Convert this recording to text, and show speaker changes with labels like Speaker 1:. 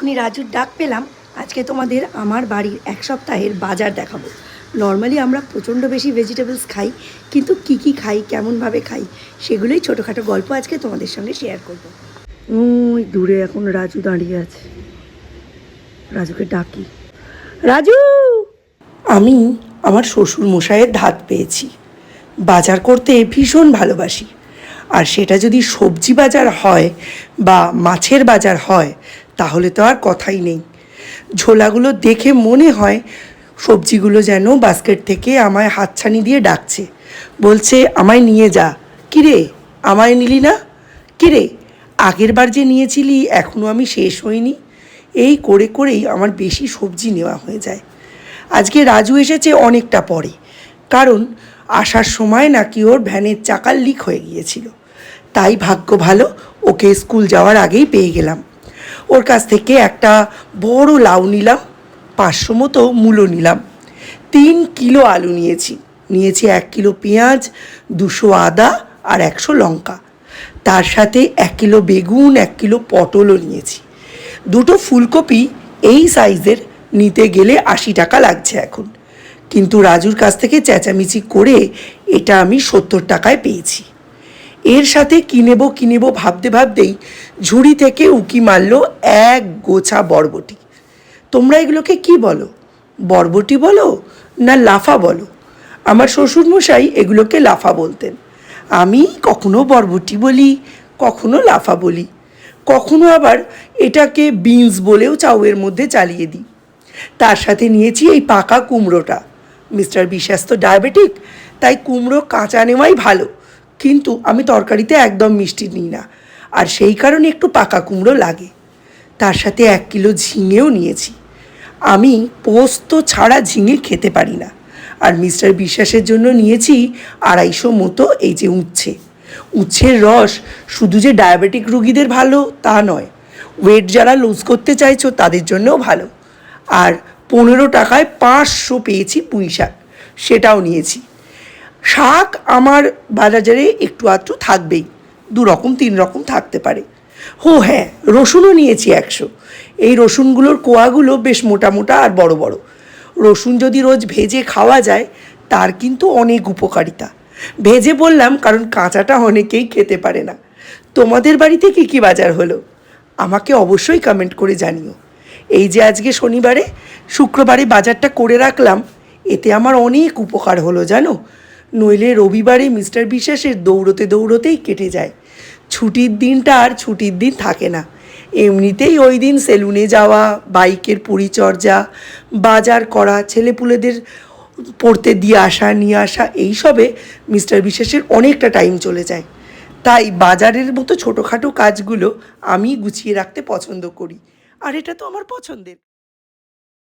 Speaker 1: এক্ষুনি রাজুর ডাক পেলাম, আজকে তোমাদের আমার বাড়ির এক সপ্তাহের বাজার দেখাবো। নর্মালি আমরা প্রচণ্ড বেশি ভেজিটেবলস খাই, কিন্তু কি কি খাই, কেমনভাবে খাই, সেগুলোই ছোটোখাটো গল্প আজকে তোমাদের সঙ্গে শেয়ার করব। ওই দূরে এখন রাজু দাঁড়িয়ে আছে। রাজুকে ডাকি। রাজু! আমি আমার শ্বশুর মশাইয়ের ধাত পেয়েছি। বাজার করতে ভীষণ ভালোবাসি। আর সেটা যদি সবজি বাজার হয় বা মাছের বাজার হয় তাহলে তো আর কথাই নেই। ঝোলাগুলো দেখে মনে হয় সবজিগুলো যেন বাস্কেট থেকে আমায় হাতছানি দিয়ে ডাকছে। বলছে, আমায় নিয়ে যা। কিরে? আমায় নিলি না? কিরে? আগের বার যে নিয়েছিলি এখনও আমি শেষ হইনি। এই করে করেই আমার বেশি সবজি নেওয়া হয়ে যায়। আজকে রাজু এসেছে অনেকটা পরে, কারণ আসার সময় নাকি ওর ভ্যানের চাকার লিক হয়ে গিয়েছিল। তাই ভাগ্য ভালো, ওকে স্কুল যাওয়ার আগেই পেয়ে গেলাম। ওর কাছ থেকে একটা বড় লাউ নিলাম, পাঁচশো মতো মূলো নিলাম। তিন কিলো আলু নিয়েছি। নিয়েছি এক কিলো পেঁয়াজ, দুশো আদা আর একশো লঙ্কা। তার সাথে এক কিলো বেগুন, এক কিলো পটলও নিয়েছি। দুটো ফুলকপি এই সাইজের নিতে গেলে আশি টাকা লাগছে এখন। কিন্তু রাজুর কাছ থেকে চেঁচামেচি করে এটা আমি সত্তর টাকায় পেয়েছি। এর সাথে কিনেবো কিনেবো ভাবতে ভাবতেই ঝুড়ি থেকে উকি মারল এক গোছা বরবটি। তোমরা এগুলোকে কি বলো? বরবটি বলো না লাফা বলো? আমার শ্বশুরমশাই এগুলোকে লাফা বলতেন। আমি কখনো বরবটি বলি, কখনো লাফা বলি। কখনো আবার এটাকে বিনস বলেও চাউয়ের মধ্যে চালিয়ে দিই। তার সাথে নিয়েছি এই পাকা কুমড়োটা। মিস্টার বিশ্বাস তো ডায়াবেটিক, তাই কুমড়ো কাঁচা নেওয়াই ভালো। কিন্তু আমি তরকারিতে একদম মিষ্টি নিই না। আর সেই কারণে একটু পাকা কুমড়ো লাগে। তার সাথে এক কিলো ঝিঙেও নিয়েছি। আমি পোস্ত ছাড়া ঝিঙে খেতে পারি না। আর মিস্টার বিশ্বাসের জন্য নিয়েছি আড়াইশো মতো এই যে উচ্ছে। উচ্ছের রস শুধু যে ডায়াবেটিক রুগীদের ভালো তা নয়, ওয়েট যারা লুজ করতে চাইছো তাদের জন্যও ভালো। আর পনেরো টাকায় পাঁচশো পেয়েছি পুঁই শাক সেটাও নিয়েছি। শাক আমার বাজারে একটু আধটু থাকবেই, দু রকম, তিন রকম থাকতে পারে। হো হ্যাঁ রসুনও নিয়েছি একশো। এই রসুনগুলোর কোয়াগুলো বেশ মোটা মোটা আর বড় বড়। রসুন যদি রোজ ভেজে খাওয়া যায়, তার কিন্তু অনেক উপকারিতা। ভেজে বললাম, কারণ কাঁচাটা অনেকেই খেতে পারে না। তোমাদের বাড়িতে কী কী বাজার হলো? আমাকে অবশ্যই কমেন্ট করে জানিও। এই যে আজকে শনিবারে, শুক্রবারে বাজারটা করে রাখলাম, এতে আমার অনেক উপকার হলো, জানো? নইলে রবিবারে মিস্টার বিশ্বাসের দৌড়তে দৌড়তেই কেটে যায়। ছুটির দিনটা আর ছুটির দিন থাকে না। এমনিতেই ওই দিন সেলুনে যাওয়া, বাইকের পরিচর্যা, বাজার করা, ছেলেপুলেদের পড়তে দিয়ে আসা, নিয়ে আসা, এইসবে মিস্টার বিশ্বাসের অনেকটা টাইম চলে যায়। তাই বাজারের মতো ছোটোখাটো কাজগুলো আমি গুছিয়ে রাখতে পছন্দ করি। আর এটা তো আমার পছন্দের।